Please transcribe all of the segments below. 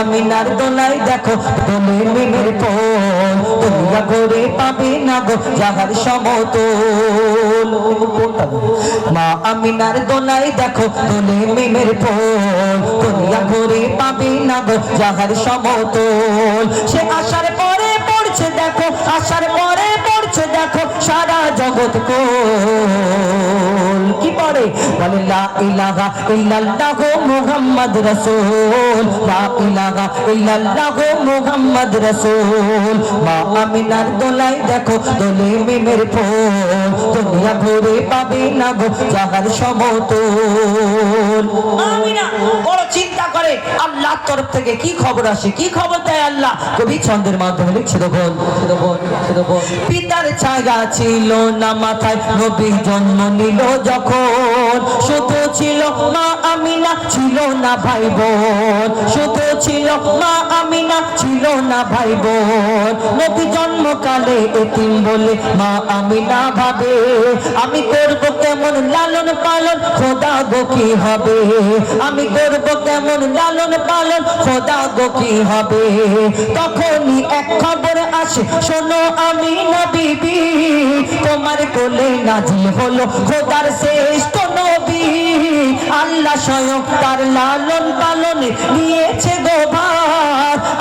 আমিনার দোলাই দেখো, দোলে মিমের পোল দুনিয়া করে পাবে না গো যাহার সমতল। মা আমিনার দোলাই দেখো, দোলে মিমের পোল দুনিয়া করে পাবে না গো যাহার সমতল। সে আসার পরে পড়ছে দেখো আসার পরে পড়ছে দেখো সারা জগৎ কোল। কি পড়ে? বলে, লা ইলাহা ইল্লাল্লাহু মুহাম্মদ রাসূল। লা ইলাহা ইল্লাল্লাহু মুহাম্মদ রাসূল। মা আমিনার দোলাই দেখো, দোলে মিমের ফুল। দুনিয়া ঘুরে পাবে না গো, যাহার সমতল। আমিনা, বড় তরফ থেকে কি খবর আসে? কি খবর দেয় আল্লাহ? কবি ছন্দের মাধ্যমে লিখছে দেখুন পিতার ছায়া ছিল না মাথায় নবী জন্ম নিল যখন। শুধু ছিল মা আমিনা, ছিল না ভাই বোন। শুধু ছিল মা আমিনা, ছিল না ভাই বোন। নবী জন্মকালে এতিম বলে মা আমিনা ভাবে। আমি করব কেমন লালন পালন, খোদা গো কি হবে? আমি করব কেমন লালন পালন খোদা গো কি হবে? তখনই এক খবর আসে, শোনো আমি তোমার কোলে নাজিল হলো খোদার শ্রেষ্ঠ নবী। আল্লাহ স্বয়ং তার লালন পালনে নিয়েছে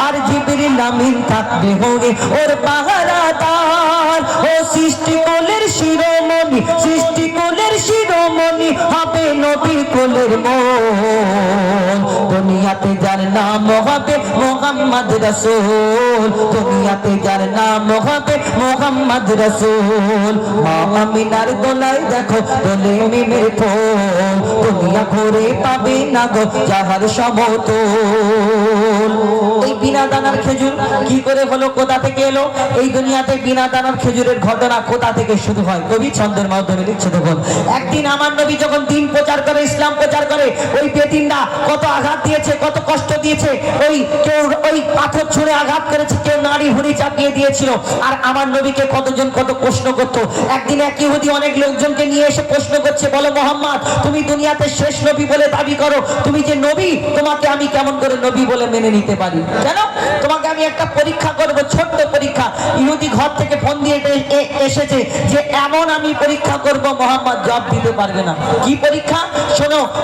আর জিবরিল আমিন থাকবে ওর পাহারাদার। ও সৃষ্টি কোলের শিরোমণি, সৃষ্টি কোলের শিরোমণি হবে নবী কোলের মন। দুনিয়াতে যার নাম হবে মোহাম্মদ রসুল। দুনিয়াতে যার নাম হবে মোহাম্মদ রসুল। মা আমিনার দোলাই দেখো দোলে মিমের ফোন দুনিয়া ঘুরে পাবে না গো যাহার সমতল। বিনা দানার খেজুর কি করে হলো, কোথা থেকে এলো? এই দুনিয়াতে বিনা দানার খেজুরের ঘটনা কোথা থেকে শুরু হয়? কবি ছন্দের মাধ্যমে লিখছে, দেখুন। একদিন আমার নবী যখন দিন প্রচার করে, ইসলাম প্রচার করে, ওই বেতিনরা কত আঘাত দিয়েছে, কত কষ্ট দিয়েছে, ওই কেউ, ওই পাথর ছুঁড়ে আঘাত করেছে, কেউ নারী হুড়ি চাপিয়ে দিয়েছিল। আর আমার নবীকে কতজন কত প্রশ্ন করতো। একদিন এক ইহুদি অনেক লোকজনকে নিয়ে এসে প্রশ্ন করছে, বলো, মোহাম্মদ, তুমি দুনিয়াতে শেষ নবী বলে দাবি করো। তুমি যে নবী, তোমাকে আমি কেমন করে নবী বলে মেনে নিতে পারি? কেন তোমাকে আমি একটা পরীক্ষা করব, ছোট্ট পরীক্ষা। ইহুদি ঘর থেকে ফোন দিয়ে এসেছে যে, এমন আমি পরীক্ষা করব, মোহাম্মদ জব দিতে পারবে না। কি পরীক্ষা?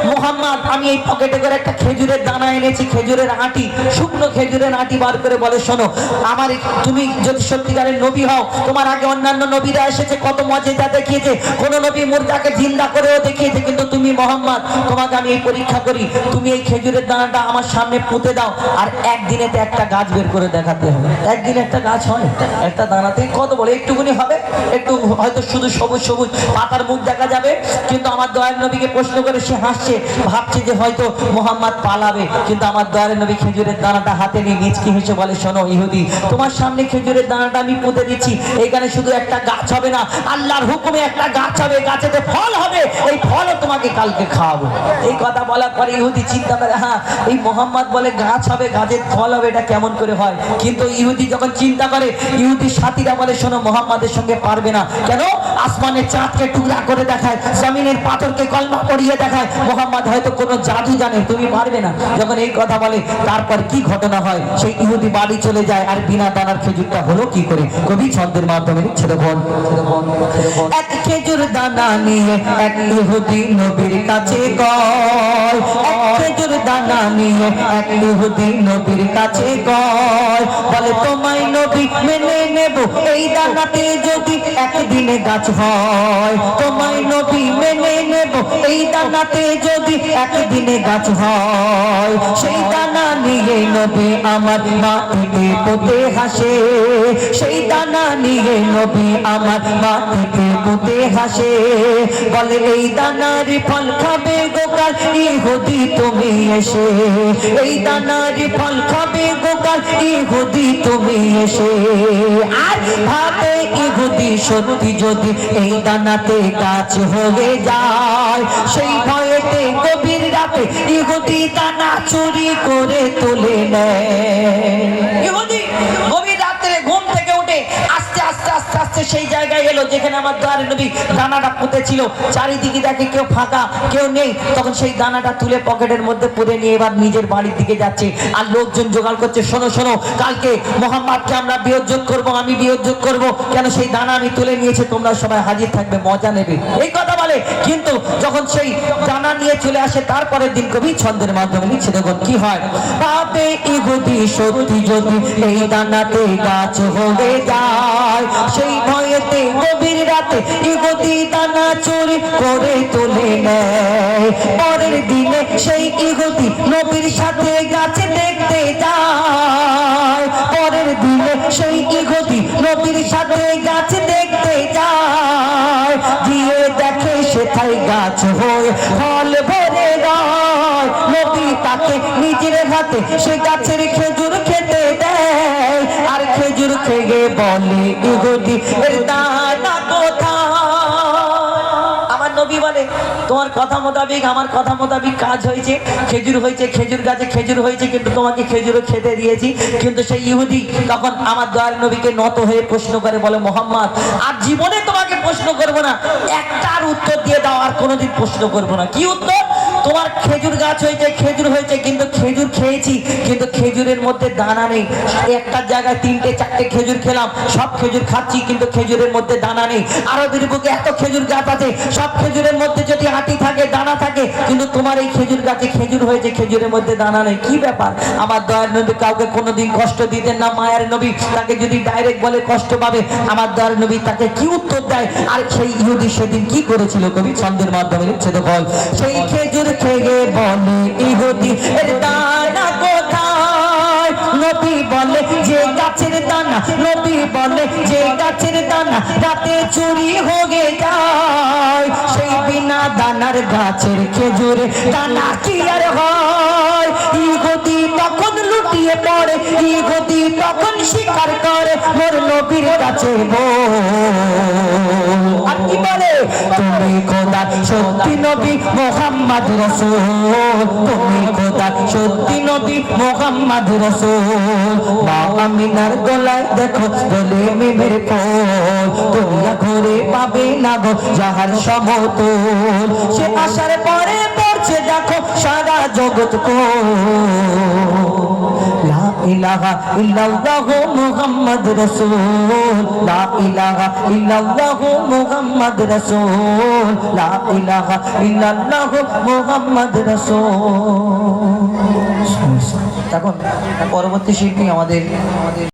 মোহাম্মদ, আমি এই পকেটে করে একটা খেজুরের দানা এনেছি, খেজুরের আটি শুকনো খেজুরের আটি বার করে বলে, শোনো, আমার তুমি যদি সত্যিকারের নবী হও, তোমার আগে অন্যান্য নবীরা এসেছে, কত মজেদা দেখিয়েছে, কোন নবী মুর্দাকে জিন্দা করেও দেখিয়েছে, কিন্তু তুমি মোহাম্মদ, তোমাকে আমি এই পরীক্ষা করি, তুমি এই খেজুরের দানাটা আমার সামনে পুঁতে দাও, আর একদিনেতে একটা গাছ বের করে দেখাতে হবে। একদিন একটা গাছ হয়, একটা দানাতে কত বলে একটুকুনি হবে, একটু হয়তো শুধু সবুজ সবুজ পাতার মুখ দেখা যাবে, কিন্তু আমার দয়াল নবীকে প্রশ্ন করে সে হাসছে ভাবছে যে হয়তো মোহাম্মদ পালাবে, কিন্তু আমার দয়ারে নবী খেজুরের দানাটা হাতে নিয়ে নিচকি হেসে বলে, শোনো ইহুদি, তোমার সামনে খেজুরের দানাটা আমি পুঁতে দিচ্ছি। এখানে শুধু একটা গাছ হবে না, আল্লাহর হুকুমে একটা গাছ হবে, গাছেতে ফল হবে। এই ফলও তোমাকে কালকে খাওয়াবো। এই কথা বলার পরে ইহুদি চিন্তা করে হ্যাঁ এই মোহাম্মদ বলে গাছ হবে, গাছের ফল হবে, এটা কেমন করে হয়? কিন্তু ইহুদি যখন চিন্তা করে ইহুদির সাথীরা বলে, শোনো, মোহাম্মদের সঙ্গে পারবে না। কেন? আসমানের চাঁদকে টুকরা করে দেখায়, জমিনের পাথরকে কলমা পড়িয়ে দেখায়। মোহাম্মদ হয়তো কোনো জাদু জানে, তুমি পারবে না। যখন এই কথা বলে, তারপর কি ঘটনা হয়? সেই ইহুদি বাড়ি চলে যায়, আর বিনা দানার খেজুরটা হলো কি করে? কবি ছন্দের মাধ্যমে ছেড়ে বোন এক খেজুর দানা নিয়ে এক ইহুদি নবীর কাছে এক খেজুর দানা নিও, এক ইহুদি নবীর কাছে কয় বলে তোমায় নবী মেনে নেব, এই দানাতে যদি একদিনে গাছ হয়, তোমায় নবী এই দানাতে যদি একদিনে গাছ হয়, সেই দানা নিয়ে নবী আমার মাটিতে পোতে হাসে। সেই দানা নিয়ে নবী আমার মাটিতে পোতে হাসে। বলে, এই দানার ফল খাবে গোকাল ইহুদি তুমি এসে। এই দানার ফল খাবে গোকাল ইহুদি তুমি এসে। আর ভাবে ইহুদি সত্যি যদি এই দানাতে গাছ হয়ে যায় সেই ভয়েতে গভীর রাতে ইহুদি দানা চুরি করে তুলে নেয়। ইহুদি আস্তে সেই জায়গায় এলো যেখানে আমার দোয়ারে নবী দানাটা পুঁতে ছিল চারিদিকে দেখে কেউ ফাঁকা, কেউ নেই। তখন সেই দানাটা তুলে পকেটের মধ্যে পুরে নিয়ে এবার নিজের বাড়ির দিকে যাচ্ছে। আর লোকজন জোগাড় করছে, শোনো শোনো, কালকে মোহাম্মদকে আমরা বিয়োগ করব, আমি বিয়োগ করব। কেন সেই দানা আমি তুলে নিয়েছি, তোমরা সবাই হাজির থাকবে, মজা নেবে। এই কথা বলে, কিন্তু যখন সেই দানা নিয়ে চলে আসে, তারপরের দিন কবি ছন্দের মাধ্যমে লিখছে, দেখুন কি হয়। পাপে ইগুদি সত্যি যদি এই দানাতে গাছ হয়ে যায়, সেই ভয়েতে গভীর রাতে চুরি করে নেয়। পরের দিনে সেই ইহুদি নবীর সাথে গাছে দেখতে যায়। পরের দিনে সেই ইহুদি নবীর সাথে গাছে দেখতে যায়। দেখে সেথায় গাছ হয়ে ফল ভরে নবী তাকে নিজের হাতে সে গাছের খেজুর বলে, তোমার কথা মোতাবিক, আমার কথা মোতাবিক কাজ হয়েছে। খেজুর হয়েছে, খেজুর গাছে খেজুর হয়েছে, কিন্তু তোমাকে খেজুরও খেতে দিয়েছি। কিন্তু সেই ইহুদি তখন আমার দয়াল নবীকে নত হয়ে প্রশ্ন করে বলে, মোহাম্মদ, আর জীবনে তোমাকে প্রশ্ন করব না। একটার উত্তর দিয়ে দাও, আর কোনোদিন প্রশ্ন করব না। কি উত্তর? তোমার খেজুর গাছ হয়েছে, খেজুর হয়েছে, কিন্তু খেজুর খেয়েছি, কিন্তু খেজুরের মধ্যে দানা নেই। একটা জায়গায় তিনটে, চারটে খেজুর খেলাম, সব খেজুর খাচ্ছি, কিন্তু খেজুরের মধ্যে দানা নেই। আরবের বুকে এত খেজুর গাছ আছে, সব খেজুরের মধ্যে যদি আটি থাকে, দানা থাকে, কিন্তু তোমার এই খেজুর গাছে খেজুর হয়েছে, খেজুরের মধ্যে দানা নেই। কি ব্যাপার? আমার দয়ার নবী কাউকে কোনোদিন কষ্ট দিতেন না, মায়ের নবী তাকে যদি ডাইরেক্ট বলে কষ্ট পাবে, আমার দয়ার নবী তাকে কি উত্তর দেয়? আর সেই ইহুদি সেদিন কি করেছিল কবি ছন্দের মাধ্যমে লিখছে তো বল সেই খেজুর খেয়ে বলে ইহুদি। এর দানা কোথায়? নবী বলে, যে গাছের দানা। নবী বলে, যে গাছের দানা রাতে চুরি হয়ে যায়। সেই বিনা দানার গাছের খেজুর দানা কি আর হয়? ইহুদি তখন লুটিয়ে পড়ে, ইহুদি তখন স্বীকার করে মোর নবীর কাছে বল আর কি বলে? তুমি খোদা, সত্যি নবী মোহাম্মদ রসুল। তুমি খোদা, সত্যি নবী মোহাম্মদ রসুল। বাবা মিনার গলায় দেখো গলে মেমের কোল তোমরা ঘরে পাবে না গো যাহার সমতল। সে আসার পরে পড়ছে দেখো সারা জগৎ কো লা ইলাহা ইল্লাল্লাহ মুহাম্মদ রাসূল। ইলাহা এখন পরবর্তী শিল্পী আমাদের আমাদের